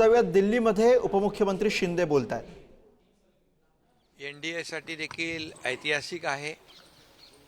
जाऊयात. दिल्लीमध्ये उपमुख्यमंत्री शिंदे बोलत आहेत एन डी एसाठी देखील ऐतिहासिक आहे.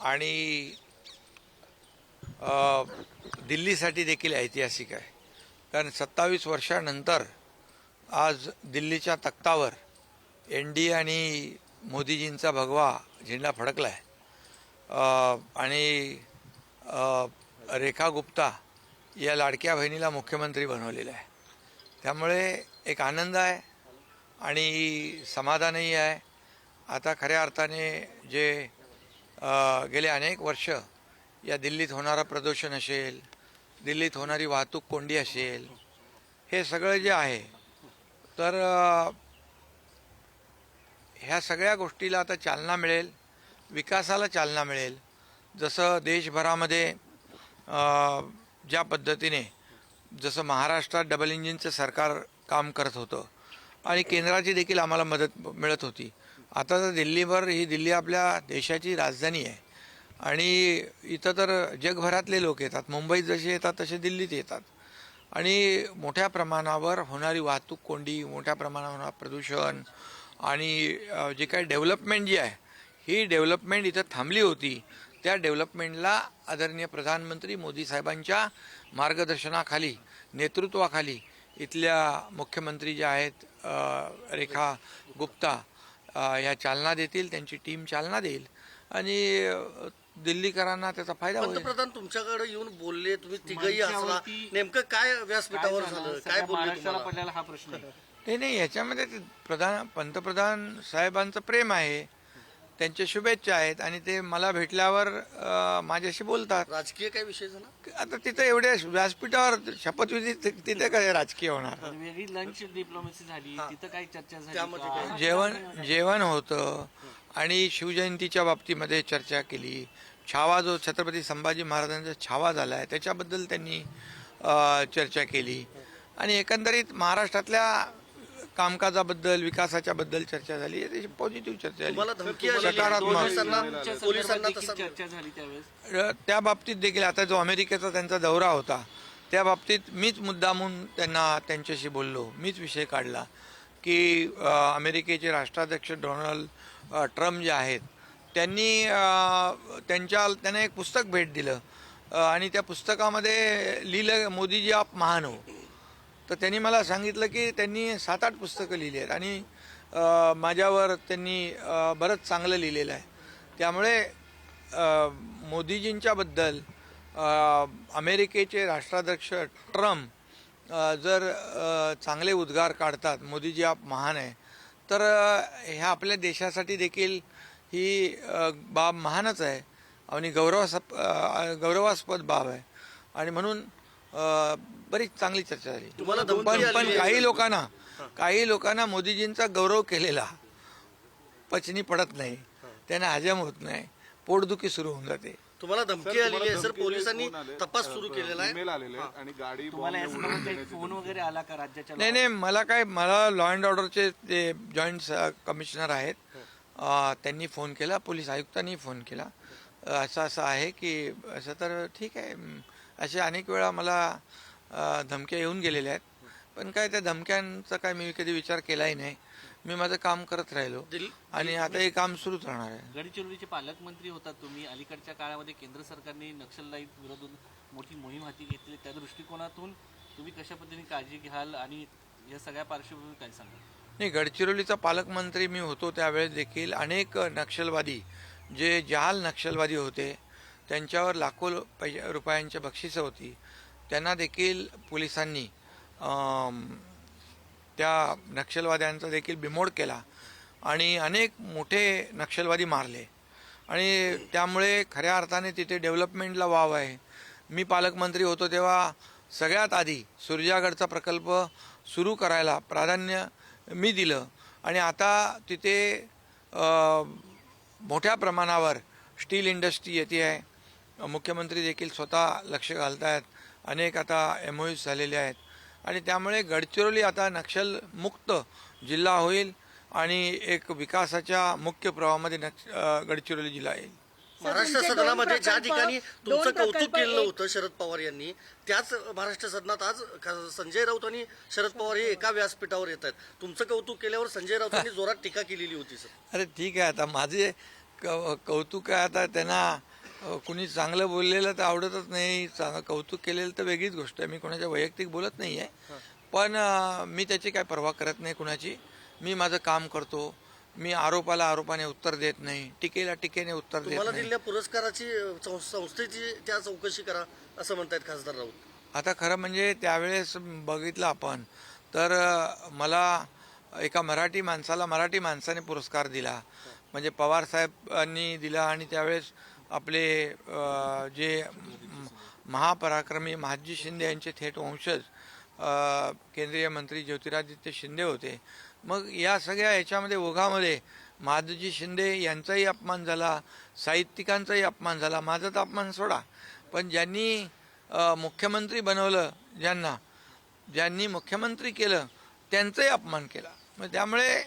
आणि दिल्लीसाठी देखील ऐतिहासिक आहे. कारण सत्तावीस वर्षानंतर आज दिल्लीच्या तख्तावर एन डी आणि मोदीजींचा भगवा झेंडा फडकला आहे आणि रेखा गुप्ता या लाडक्या बहिणीला मुख्यमंत्री बनवलेलं आहे. त्यामुळे एक आनंद आहे आणि समाधानही आहे. आता खऱ्या अर्थाने जे गेले अनेक वर्ष या दिल्लीत होणारं प्रदूषण असेल दिल्लीत होणारी वाहतूक कोंडी असेल हे सगळं जे आहे तर ह्या सगळ्या गोष्टीला आता चालना मिळेल विकासाला चालना मिळेल. जसं देशभरामध्ये ज्या पद्धतीने जसं महाराष्ट्रात डबल इंजिनचं सरकार काम करत होतं आणि केंद्राची देखील आम्हाला मदत मिळत होती. आता तर दिल्लीवर ही दिल्ली आपल्या देशाची राजधानी आहे. आणि इथं तर जगभरातले लोक येतात. मुंबईत जसे येतात तसे दिल्लीत येतात. आणि मोठ्या प्रमाणावर होणारी वाहतूक कोंडी मोठ्या प्रमाणावर होणार प्रदूषण आणि जे काय डेव्हलपमेंट जी आहे ही डेव्हलपमेंट इथं थांबली होती. त्या डेव्हलपमेंटला आदरणीय प्रधानमंत्री मोदी साहेबांच्या मार्गदर्शनाखाली नेतृत्वाखाली इथल्या मुख्यमंत्री ज्या आहेत रेखा गुप्ता ह्या चालना देतील त्यांची टीम चालना देईल आणि दिल्लीकरांना त्याचा फायदा होईल. पंतप्रधान तुमच्याकडे येऊन बोलले तुम्ही तिघही असला. नेमकं काय व्यासपीठावर झालं? काय बोलले महाराष्ट्राला तुम्हाला? पडलेला हा प्रश्न नाही नाही याच्यामध्ये प्रधान पंतप्रधान साहेबांचं प्रेम आहे. त्यांच्या शुभेच्छा आहेत आणि ते मला भेटल्यावर अ, माझ्याशी बोलतात. राजकीय काय विषय झाला? आता तिथं एवढ्या व्यासपीठावर शपथविधी तिथे काय राजकीय होणार? वेगळी लंच डिप्लोमॅसी झाली तिथं काही चर्चा झाली त्यामध्ये का? काय? जेवण जेवण होतं आणि शिवजयंतीच्या बाबतीमध्ये चर्चा केली. छावा जो छत्रपती संभाजी महाराजांचा छावा झाला आहे त्याच्याबद्दल त्यांनी अ, चर्चा केली. आणि एकंदरीत महाराष्ट्रातल्या कामकाजाबद्दल विकासाच्या बद्दल चर्चा झाली. त्याची पॉझिटिव्ह चर्चा झाली. तुम्हाला धमकी आली. सकारात्मक. पोलिसांना तुमच्या पोलिसांना संदर्भात तसा देखील चर्चा झाली त्यावेळेस. अ, त्या बाबतीत देखील आता जो अमेरिकेचा त्यांचा दौरा होता त्या बाबतीत मीच मुद्दामून त्यांना त्यांच्याशी बोललो. मीच विषय काढला की अ, अमेरिकेचे राष्ट्राध्यक्ष डोनाल्ड अ, ट्रम्प जे आहेत त्यांनी अ, त्यांच्या त्यांना एक पुस्तक भेट दिलं. अ, आणि त्या पुस्तकामध्ये लिहिलं मोदीजी आप महान हो. तर त्यांनी मला सांगितलं की त्यांनी सात आठ पुस्तकं लिहिली आहेत. आणि माझ्यावर त्यांनी बरंच चांगलं लिहिलेलं आहे. त्यामुळे मोदीजींच्याबद्दल अमेरिकेचे राष्ट्राध्यक्ष ट्रम्प जर चांगले उद्गार काढतात मोदीजी आप महान आहे तर ह्या आपल्या देशासाठी देखील ही बाब महानच आहे. आणि गौरवास्प गौरवास्पद बाब आहे. आणि म्हणून बरीच चांगली चर्चा झाली. तुम्हाला धमकी पण पण? काही लोकांना काही लोकांना मोदीजींचा गौरव केलेला पचनी पडत नाही. त्यांना हजम होत नाही. पोटदुखी सुरू होऊन जाते. तुम्हाला धमकी आलेली आहे. सर पोलिसांनी तपास सुरू केलेला आहे. ईमेल आलेले आहेत आणि गाडी फोन वगैरे आला का राज्याच्या नाही नाही मला काय मला लॉ अँड ऑर्डरचे ते जॉईंट कमिशनर आहेत. अ, त्यांनी फोन केला. पोलीस आयुक्तांनी फोन केला. असं असं आहे की असं तर ठीक आहे. असे अनेक वेळा मला धमक्या येऊन गेलेल्या आहेत. पण काय त्या धमक्यांचा काय मी कधी विचार केलाही नाही. मी माझं काम करत राहिलो आणि आता हे काम सुरूच राहणार आहे. गडचिरोलीचे पालकमंत्री होतात तुम्ही. अलीकडच्या काळामध्ये केंद्र सरकारने नक्षलवादी विरोधात मोठी मोहीम हाती घेतली. त्या दृष्टिकोनातून तुम्ही कशा पद्धतीने काळजी घ्याल आणि या सगळ्या पार्श्वभूमीवर काय सांगाल? नाही गडचिरोलीचा पालकमंत्री मी होतो त्यावेळेस देखील अनेक नक्षलवादी जे जहाल नक्षलवादी होते त्यांच्यावर लाखो पैसे रुपयांच्या बक्षिसं होती. त्यांना देखील पोलिसांनी त्या नक्षलवाद्यांचा देखील बिमोड केला आणि अनेक मोठे नक्षलवादी मारले. आणि त्यामुळे खऱ्या अर्थाने तिथे डेव्हलपमेंटला वाव आहे. मी पालकमंत्री होतो तेव्हा सगळ्यात आधी सूर्यागडचा प्रकल्प सुरू करायला प्राधान्य मी दिलं. आणि आता तिथे मोठ्या प्रमाणावर स्टील इंडस्ट्री येते आहे. मुख्यमंत्री देखील स्वतः लक्ष घालत आहेत अनेक आता एम ओ झालेले आहेत. आणि त्यामुळे गडचिरोली आता नक्षलमुक्त जिल्हा होईल आणि एक विकासाच्या मुख्य प्रवाहामध्ये नक्ष गडचिरोली जिल्हा येईल. महाराष्ट्र सदनामध्ये ज्या ठिकाणी तुमचं कौतुक एक- होतं शरद पवार यांनी त्याच महाराष्ट्र सदनात आज संजय राऊत आणि शरद पवार हे एका व्यासपीठावर येत आहेत. तुमचं कौतुक केल्यावर संजय राऊतांनी जोरात टीका केलेली होती सर. अरे ठीक आहे आता माझे क कौतुक आहे आता त्यांना कुणी चांगलं बोललेलं तर आवडतच नाही चांगलं कौतुक केलेलं तर वेगळीच गोष्ट आहे. मी कोणाच्या वैयक्तिक बोलत नाही आहे पण मी त्याची काय पर्वा करत नाही कुणाची. मी माझं काम करतो. मी आरोपाला आरोपाने उत्तर देत नाही. टीकेला टीकेने उत्तर देत नाही. दिलेल्या पुरस्काराची संस्थेची त्या चौकशी करा असं म्हणतायत खासदार राऊत. आता खरं म्हणजे त्यावेळेस बघितलं आपण तर मला एका मराठी माणसाला मराठी माणसाने पुरस्कार दिला. म्हणजे पवार साहेबांनी दिला आणि त्यावेळेस आपले जे महापराक्रमी महाजी शिंदे यांचे थेट वंशज केंद्रीय मंत्री ज्योतिरादित्य शिंदे होते. मग या सगळ्या याच्यामध्ये ओघामध्ये महादजी शिंदे यांचाही अपमान झाला साहित्यिकांचाही अपमान झाला. माझा तर अपमान सोडा. पण ज्यांनी मुख्यमंत्री बनवलं ज्यांना ज्यांनी मुख्यमंत्री केलं त्यांचाही अपमान केला. मग त्यामुळे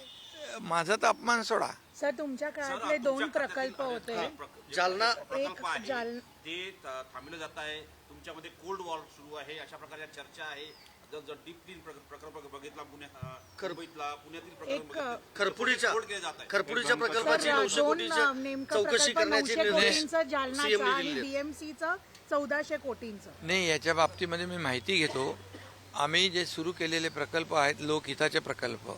माझा तर अपमान सोडा. सर तुमच्या काळातले दोन प्रकल्प होते. जालना एक जाल ते थांबलं जात आहे. तुमच्यामध्ये कोल्ड वॉर सुरू आहे. अशा प्रकारच्या चर्चा आहे. जर जर डीप क्लीन प्रकल्प बघितला पुण्यात मुंबईतला पुण्यातील प्रकल्प बघितले, खरपुडीच्या प्रकल्पाची चौकशी प्रकल्प करण्याचे निर्देश जालनाचा आणि दिले डीएमसीचं चौदाशे कोटींचं. नाही याच्या बाबतीमध्ये मी माहिती घेतो. आम्ही जे सुरू केलेले प्रकल्प आहेत लोकहिताचे प्रकल्प.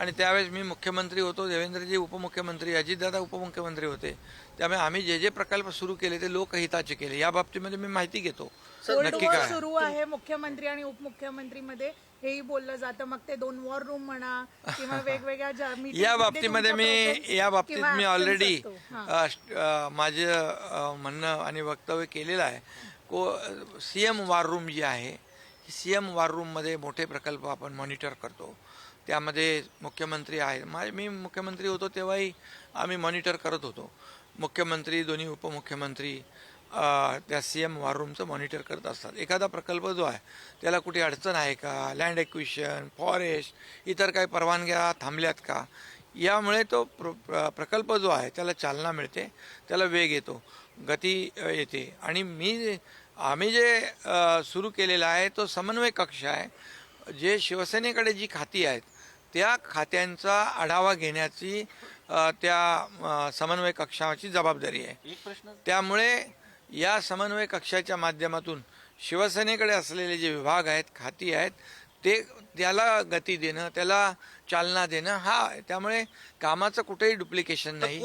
आणि त्यावेळेस मी मुख्यमंत्री होतो देवेंद्रजी उपमुख्यमंत्री अजितदादा उपमुख्यमंत्री होते. त्यामुळे आम्ही जे जे प्रकल्प सुरू केले ते लोकहिताचे केले. या बाबतीमध्ये मी माहिती घेतो. नक्की काय सुरू आहे मुख्यमंत्री आणि उपमुख्यमंत्री मध्ये हेही बोललं जातं. मग ते दोन वॉर रूम म्हणा किंवा वेगवेगळ्या या मध्ये बाबतीमध्ये मी या बाबतीत मी ऑलरेडी. माझं म्हणणं आणि वक्तव्य केलेलं आहे. को सी एम वॉर रूम जी आहे सी एम वॉर रूममध्ये मोठे प्रकल्प आपण मॉनिटर करतो. त्यामध्ये मुख्यमंत्री आहेत. मा मी मुख्यमंत्री होतो तेव्हाही आम्ही मॉनिटर करत होतो. मुख्यमंत्री दोन्ही उपमुख्यमंत्री त्या सी एम वॉर रूमचं मॉनिटर करत असतात. एखादा प्रकल्प जो आहे त्याला कुठे अडचण आहे का? लँड एक्विशन फॉरेस्ट इतर काही परवानग्या थांबल्यात का? यामुळे तो प्र प्र- प्रकल्प जो आहे त्याला चालना मिळते त्याला वेग येतो गती येते. आणि मी आम्ही जे सुरू केलेला आहे तो समन्वय कक्ष आहे. जे शिवसेनेकडे जी खाती आहेत त्या खात्यांचा आढावा घेण्याची त्या समन्वय कक्षाची जबाबदारी आहे त्यामुळे या समन्वय कक्षाच्या माध्यमातून शिवसेनेकडे असलेले जे विभाग आहेत खाती आहेत ते त्याला गती देणं त्याला चालना देणं हा. त्यामुळे कामाचं कुठेही डुप्लिकेशन नाही?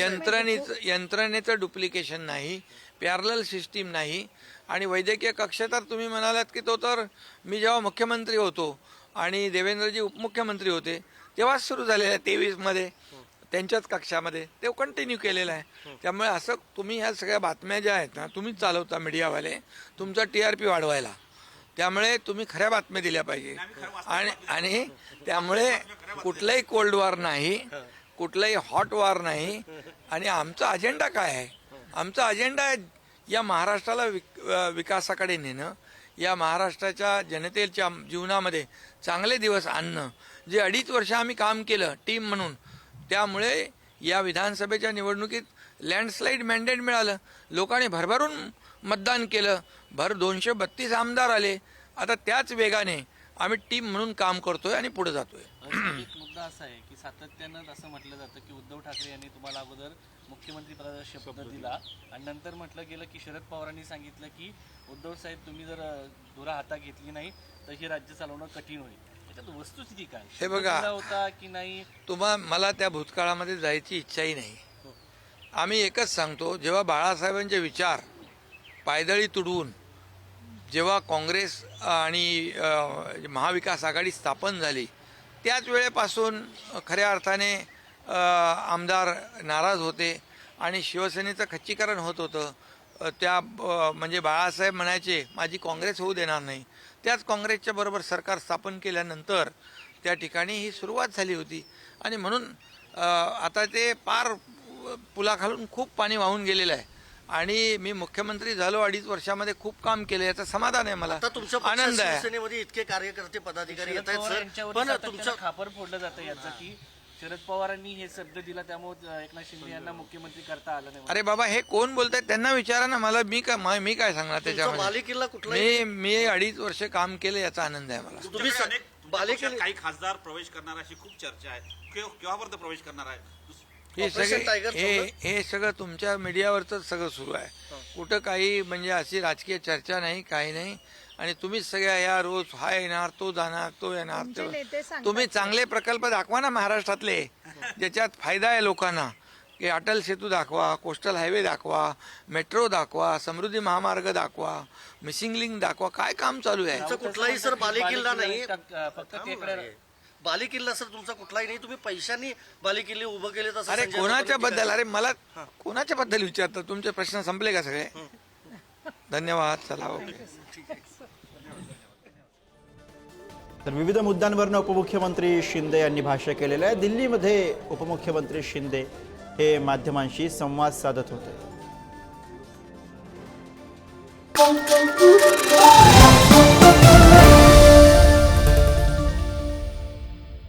यंत्रणेचं यंत्रणेचं डुप्लिकेशन नाही पॅरल सिस्टीम नाही आणि वैद्यकीय कक्ष तर तुम्ही म्हणालात की तो तर मी जेव्हा मुख्यमंत्री होतो आणि देवेंद्रजी उपमुख्यमंत्री होते तेव्हाच सुरू झालेला आहे तेवीसमध्ये त्यांच्याच कक्षामध्ये. ते कंटिन्यू केलेलं आहे. त्यामुळे असं तुम्ही ह्या सगळ्या बातम्या ज्या आहेत ना तुम्हीच चालवता मीडियावाले तुमचा टी आर पी वाढवायला. त्यामुळे तुम्ही खऱ्या बातम्या दिल्या पाहिजे. आणि आणि त्यामुळे कुठलाही कोल्ड वॉर नाही कुठलाही हॉट वॉर नाही. आणि आमचा अजेंडा काय आहे? आमचा अजेंडा आहे या महाराष्ट्राला विक विकासाकडे नेणं या महाराष्ट्राच्या जनतेच्या जीवनामध्ये चांगले दिवस आणणं जे अडीच वर्ष आम्ही काम केलं टीम म्हणून त्यामुळे या विधानसभेच्या निवडणुकीत लँडस्लाईड मॅन्डेट मिळालं. लोकांनी भरभरून मतदान केलं. भर दोनशे बत्तीस आमदार आले. आता त्याच वेगाने आम्ही टीम म्हणून काम करतोय आणि पुढे जातोय. आणि एक मुद्दा असा आहे की सातत्यानं असं म्हटलं जातं की उद्धव ठाकरे यांनी तुम्हाला अगोदर मुख्यमंत्री पदाचा शब्द दिला. आणि नंतर म्हटलं गेलं की शरद पवारांनी सांगितलं की उद्धव साहेब तुम्ही जर धुरा हातात घेतली नाही तर हे राज्य चालवणं कठीण होईल. त्याच्यात वस्तुस्थिती काय? हे बघा. होता की नाही? तुम्हा मला त्या भूतकाळामध्ये जायची इच्छाही नाही. आम्ही एकच सांगतो जेव्हा बाळासाहेबांचे विचार पायदळी तुडवून जेव्हा काँग्रेस आणि महाविकास आघाडी स्थापन झाली त्याच वेळेपासून खऱ्या अर्थाने आमदार नाराज होते आणि शिवसेनेचं खच्चीकरण होत होतं. त्या म्हणजे बाळासाहेब म्हणायचे माझी काँग्रेस होऊ देणार नाही. त्याच काँग्रेसच्या बरोबर सरकार स्थापन केल्यानंतर त्या ठिकाणी ही सुरुवात झाली होती. आणि म्हणून आता ते पार पुलाखालून खूप पाणी वाहून गेलेलं आहे. आणि मी मुख्यमंत्री झालो अडीच वर्षामध्ये खूप काम केलं. याचं समाधान आहे मला. आनंद आहे. शिवसेनेमध्ये इतके कार्यकर्ते पदाधिकारी खापर फोडलं जातं याचं की शरद पवारांनी हे शब्द दिला त्यामुळे एकनाथ शिंदे यांना मुख्यमंत्री करता आलं नाही अरे बाबा हे कोण बोलतायत त्यांना विचारा ना मला. मी काय मा- मी काय सांगणार तुमचा त्याच्यामध्ये? बालेकिल्ला कुठला मी मी अडीच वर्ष काम केलं याचा आनंद आहे मला. तुम्ही स- अनेक तुमच्या बालेकिल्ला पक्षात काही खासदार प्रवेश करणार अशी खूप चर्चा आहे. केव्हा- केव्हापर्यंत प्रवेश करणार आहे? दुस- हे सगळे टायगर हे? हे सगळं तुमच्या मीडियावरच सगळं सुरू आहे. कुठं काही म्हणजे अशी राजकीय चर्चा नाही काही नाही. आणि तुम्हीच सगळ्या या रोज हा येणार तो जाणार तो येणार. तो-. तुम्ही चांगले प्रकल्प दाखवा ना महाराष्ट्रातले. ज्याच्यात फायदा आहे लोकांना. की अटल सेतू दाखवा कोस्टल हायवे दाखवा मेट्रो दाखवा समृद्धी महामार्ग दाखवा मिसिंग लिंक दाखवा. काय काम चालू आहे? कुठलाही सर बालेकिल्ला नाही. बालेकिल्ला फक्त टेकड्या बालेकिल्ला सर तुमचा कुठलाही नाही. तुम्ही पैशांनी बालेकिल्ले उभं केले तसं अरे कोणाच्या बद्दल? अरे मला कोणाच्या बद्दल विचारतात? तुमचे प्रश्न संपले का सगळे? धन्यवाद चला ओके. तर विविध मुद्द्यांवरनं उपमुख्यमंत्री शिंदे यांनी भाष्य केलेलं आहे. दिल्लीमध्ये उपमुख्यमंत्री शिंदे हे माध्यमांशी संवाद साधत होते.